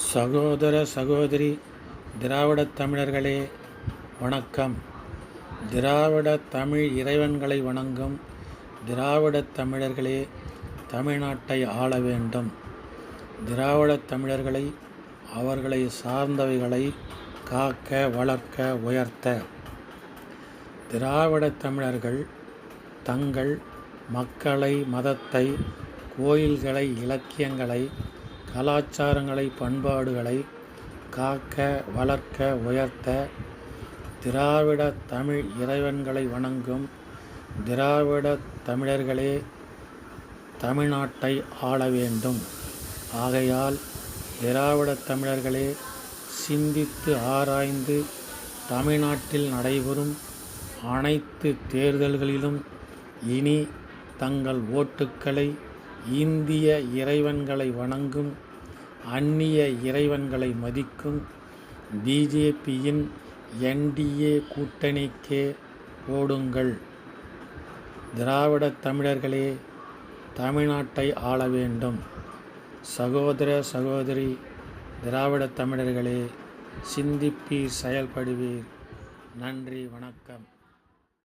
சகோதர சகோதரி திராவிடத் தமிழர்களே வணக்கம். திராவிட தமிழ் இறைவன்களை வணங்கும் திராவிடத் தமிழர்களே தமிழ்நாட்டை ஆள வேண்டும். திராவிடத் தமிழர்களை அவர்களை சார்ந்தவைகளை காக்க வளர்க்க உயர்த்த. திராவிடத் தமிழர்கள் தங்கள் மக்களை மதத்தை கோயில்களை இலக்கியங்களை கலாச்சாரங்களை பண்பாடுகளை காக்க வளர்க்க உயர்த்த திராவிட தமிழ் இறைவன்களை வணங்கும் திராவிட தமிழர்களே தமிழ்நாட்டை ஆள வேண்டும். ஆகையால் திராவிட தமிழர்களே சிந்தித்து ஆராய்ந்து தமிழ்நாட்டில் நடைபெறும் அனைத்து தேர்தல்களிலும் இனி தங்கள் ஓட்டுக்களை இந்திய இறைவன்களை வணங்கும் அந்நிய இறைவன்களை மதிக்கும் பிஜேபியின் என்டிஏ கூட்டணிக்கே ஓடுங்கள். திராவிடத் தமிழர்களே தமிழ்நாட்டை ஆள வேண்டும். சகோதர சகோதரி திராவிடத் தமிழர்களே சிந்திப்பீர் செயல்படுவீர். நன்றி வணக்கம்.